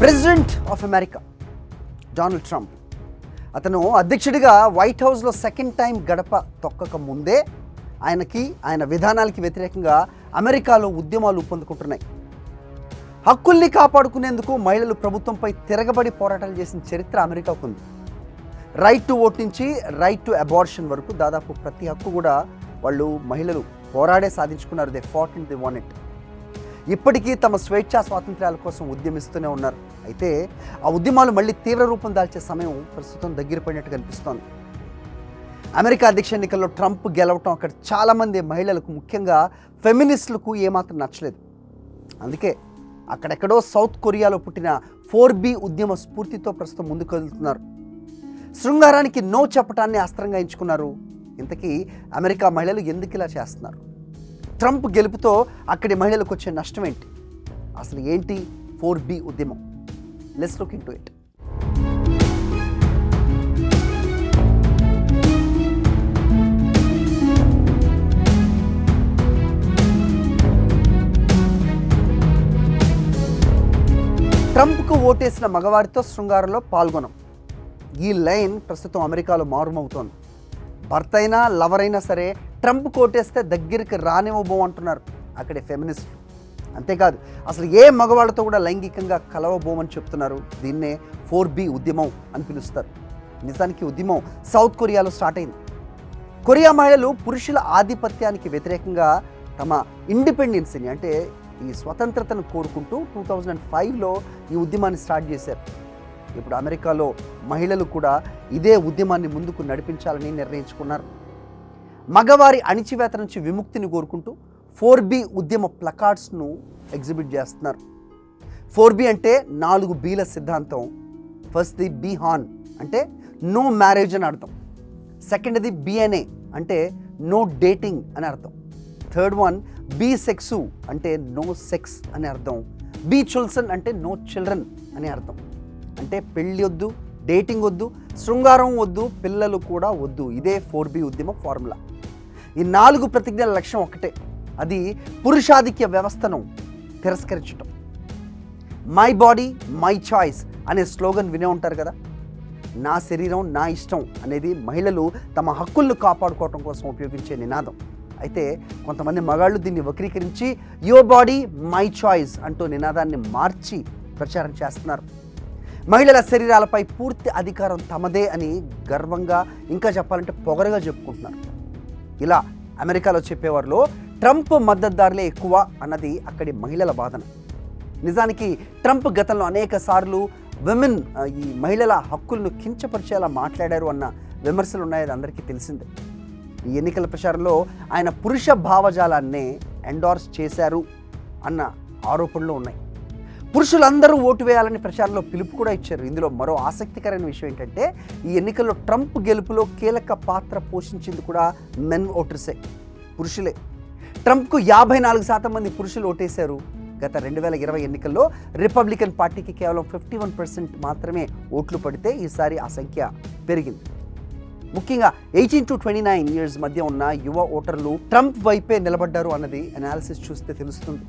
President of America Donald Trump. అతను అధ్యక్షుడిగా white హౌస్లో సెకండ్ టైం గడప తొక్కక ముందే ఆయనకి ఆయన విధానాలకి వ్యతిరేకంగా అమెరికాలో ఉద్యమాలు పొందుకుంటున్నాయి. హక్కుల్ని కాపాడుకునేందుకు మహిళలు ప్రభుత్వంపై తిరగబడి పోరాటాలు చేసిన చరిత్ర అమెరికాకు ఉంది. రైట్ టు ఓట్ నుంచి రైట్ టు అబార్షన్ వరకు దాదాపు ప్రతి హక్కు కూడా వాళ్ళు మహిళలు పోరాడే సాధించుకున్నారు. They fought in the won it ఇప్పటికీ తమ స్వేచ్ఛా స్వాతంత్ర్యాల కోసం ఉద్యమిస్తూనే ఉన్నారు. అయితే ఆ ఉద్యమాలు మళ్ళీ తీవ్ర రూపం దాల్చే సమయం ప్రస్తుతం దగ్గర పడినట్టు కనిపిస్తోంది అమెరికా అధ్యక్ష ఎన్నికల్లో ట్రంప్ గెలవటం అక్కడ చాలామంది మహిళలకు ముఖ్యంగా ఫెమినిస్టులకు ఏమాత్రం నచ్చలేదు. అందుకే అక్కడెక్కడో సౌత్ కొరియాలో పుట్టిన ఫోర్ బి ఉద్యమ స్ఫూర్తితో ప్రస్తుతం ముందుకు వెళ్తున్నారు. శృంగారానికి నో చెప్పటాన్ని అస్త్రంగా ఎంచుకున్నారు. ఇంతకీ అమెరికా మహిళలు ఎందుకు ఇలా చేస్తున్నారు? ట్రంప్ గెలుపుతో అక్కడి మహిళలకు వచ్చే నష్టం ఏంటి? అసలు ఏంటి ఫోర్ బి ఉద్యమం? Let's look in to it ట్రంప్కు ఓటేసిన మగవారితో శృంగారంలో పాల్గొనం. ఈ లైన్ ప్రస్తుతం అమెరికాలో మారుమవుతోంది. భర్త అయినా లవర్ అయినా సరే ట్రంప్ కోటేస్తే దగ్గరికి రానివ్వబో అంటున్నారు. అక్కడే ఫెమినిస్ట్ అంతేకాదు అసలు ఏ మగవాళ్ళతో కూడా లైంగికంగా కలవబోమని చెప్తున్నారు. దీన్నే ఫోర్ బి ఉద్యమం అని పిలుస్తారు. నిజానికి ఉద్యమం సౌత్ కొరియాలో స్టార్ట్ అయింది. కొరియా మహిళలు పురుషుల ఆధిపత్యానికి వ్యతిరేకంగా తమ ఇండిపెండెన్స్ని అంటే ఈ స్వతంత్రతను కోరుకుంటూ టూ థౌజండ్ అండ్ ఫైవ్లో ఈ ఉద్యమాన్ని స్టార్ట్ చేశారు. ఇప్పుడు అమెరికాలో మహిళలు కూడా ఇదే ఉద్యమాన్ని ముందుకు నడిపించాలని నిర్ణయించుకున్నారు. మగవారి అణిచివేత నుంచి విముక్తిని కోరుకుంటూ ఫోర్ బి ఉద్యమ ప్లకార్డ్స్ను ఎగ్జిబిట్ చేస్తున్నారు. ఫోర్ బి అంటే నాలుగు బీల సిద్ధాంతం. ఫస్ట్ ది బీ హాన్ అంటే నో మ్యారేజ్ అని అర్థం. సెకండ్ది బిఎన్ఏ అంటే నో డేటింగ్ అని అర్థం. థర్డ్ వన్ బీ సెక్సు అంటే నో సెక్స్ అని అర్థం. బీ చుల్సన్ అంటే నో చిల్డ్రన్ అని అర్థం. అంటే పెళ్ళి వద్దు డేటింగ్ వద్దు శృంగారం వద్దు పిల్లలు కూడా వద్దు. ఇదే ఫోర్ బి ఉద్యమ ఫార్ములా. ఈ నాలుగు ప్రతిజ్ఞల లక్ష్యం ఒకటే అది పురుషాధిక్య వ్యవస్థను తిరస్కరించటం. మై బాడీ మై చాయిస్ అనే స్లోగన్ వినే ఉంటారు కదా? నా శరీరం నా ఇష్టం అనేది మహిళలు తమ హక్కులను కాపాడుకోవటం కోసం ఉపయోగించే నినాదం. అయితే కొంతమంది మగాళ్ళు దీన్ని వక్రీకరించి యువర్ బాడీ మై చాయిస్ అంటూ నినాదాన్ని మార్చి ప్రచారం చేస్తున్నారు. మహిళల శరీరాలపై పూర్తి అధికారం తమదే అని గర్వంగా ఇంకా చెప్పాలంటే పొగరగా చెప్పుకుంటున్నారు. ఇలా అమెరికాలో చెప్పేవారిలో ట్రంప్ మద్దతుదారులే ఎక్కువ అన్నది అక్కడి మహిళల వాదన. నిజానికి ట్రంప్ గతంలో అనేక సార్లు విమెన్ ఈ మహిళల హక్కులను కించపరిచేలా మాట్లాడారు అన్న విమర్శలు ఉన్నాయని అందరికీ తెలిసిందే. ఈ ఎన్నికల ప్రచారంలో ఆయన పురుష భావజాలాన్నే ఎండార్స్ చేశారు అన్న ఆరోపణలు ఉన్నాయి. పురుషులందరూ ఓటు వేయాలని ప్రచారంలో పిలుపు కూడా ఇచ్చారు. ఇందులో మరో ఆసక్తికరమైన విషయం ఏంటంటే ఈ ఎన్నికల్లో ట్రంప్ గెలుపులో కీలక పాత్ర పోషించింది కూడా మెన్ ఓటర్సే పురుషులే. ట్రంప్కు యాభై నాలుగు శాతం మంది పురుషులు ఓటేశారు. గత రెండు వేల ఇరవై ఎన్నికల్లో రిపబ్లికన్ పార్టీకి కేవలం ఫిఫ్టీ వన్ పర్సెంట్ మాత్రమే ఓట్లు పడితే ఈసారి ఆ సంఖ్య పెరిగింది. ముఖ్యంగా eighteen to twenty nine years మధ్య ఉన్న యువ ఓటర్లు ట్రంప్ వైపే నిలబడ్డారు అన్నది అనాలిసిస్ చూస్తే తెలుస్తుంది.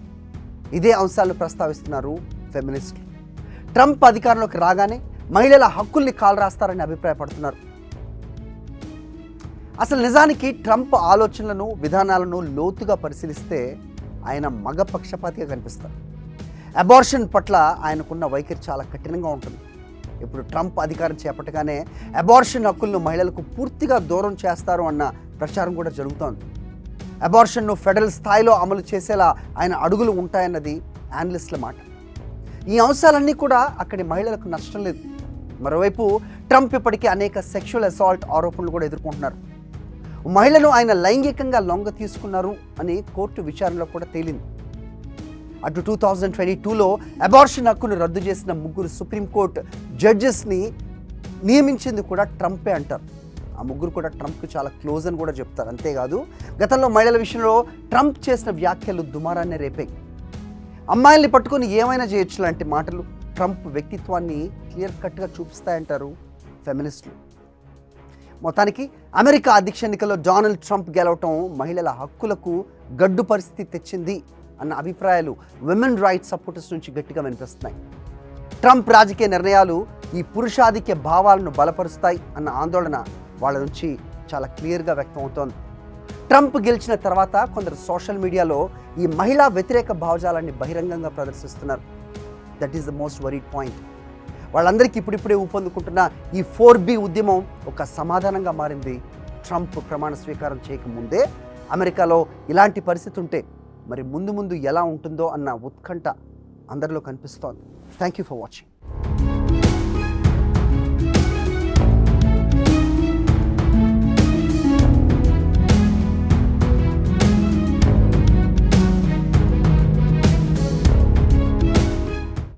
ఇదే అంశాలను ప్రస్తావిస్తున్నారు ఫెమినిస్టులు ట్రంప్ అధికారంలోకి రాగానే మహిళల హక్కుల్ని కాలరాస్తారని అభిప్రాయపడుతున్నారు. అసలు నిజానికి ట్రంప్ ఆలోచనలను విధానాలను లోతుగా పరిశీలిస్తే ఆయన మగ పక్షపాతిగా కనిపిస్తారు. అబార్షన్ పట్ల ఆయనకున్న వైఖరి చాలా కఠినంగా ఉంటుంది. ఇప్పుడు ట్రంప్ అధికారం చేపట్టగానే అబార్షన్ హక్కులను మహిళలకు పూర్తిగా దూరం చేస్తారు అన్న ప్రచారం కూడా జరుగుతోంది. అబార్షన్ను ఫెడరల్ స్థాయిలో అమలు చేసేలా ఆయన అడుగులు ఉంటాయన్నది యానలిస్టుల మాట. ఈ అంశాలన్నీ కూడా అక్కడి మహిళలకు నష్టం లేదు. మరోవైపు ట్రంప్ ఇప్పటికీ అనేక సెక్షువల్ అసాల్ట్ ఆరోపణలు కూడా ఎదుర్కొంటున్నారు. మహిళను ఆయన లైంగికంగా లొంగ తీసుకున్నారు అని కోర్టు విచారణలో కూడా తేలింది. అటు టూ థౌజండ్ ట్వంటీ టూలో అబార్షన్ హక్కును రద్దు చేసిన ముగ్గురు సుప్రీంకోర్టు జడ్జెస్ని నియమించింది కూడా ట్రంపే అంటారు. ఆ ముగ్గురు కూడా ట్రంప్కి చాలా క్లోజ్ అని కూడా చెప్తారు. అంతేకాదు గతంలో మహిళల విషయంలో ట్రంప్ చేసిన వ్యాఖ్యలు దుమారాన్ని రేపాయి. అమ్మాయిల్ని పట్టుకొని ఏమైనా చేయొచ్చు లాంటి మాటలు ట్రంప్ వ్యక్తిత్వాన్ని క్లియర్ కట్గా చూపిస్తాయంటారు ఫెమినిస్టులు. మొత్తానికి అమెరికా అధ్యక్ష ఎన్నికల్లో డొనాల్డ్ ట్రంప్ గెలవటం మహిళల హక్కులకు గడ్డు పరిస్థితి తెచ్చింది అన్న అభిప్రాయాలు విమెన్ రైట్స్ సపోర్టర్స్ నుంచి గట్టిగా వినిపిస్తున్నాయి. ట్రంప్ రాజకీయ నిర్ణయాలు ఈ పురుషాధిక్య భావాలను బలపరుస్తాయి అన్న ఆందోళన వాళ్ళ నుంచి చాలా క్లియర్గా వ్యక్తమవుతోంది. ట్రంప్ గెలిచిన తర్వాత కొందరు సోషల్ మీడియాలో ఈ మహిళా వ్యతిరేక భావజాలాన్ని బహిరంగంగా ప్రదర్శిస్తున్నారు. That is the most worried point వాళ్ళందరికీ ఇప్పుడిప్పుడే ఊపందుకుంటున్న ఈ ఫోర్ బి ఉద్యమం ఒక సమాధానంగా మారింది. ట్రంప్ ప్రమాణ స్వీకారం చేయకముందే అమెరికాలో ఇలాంటి పరిస్థితి ఉంటే మరి ముందు ముందు ఎలా ఉంటుందో అన్న ఉత్కంఠ అందరిలో కనిపిస్తోంది. Thank you for watching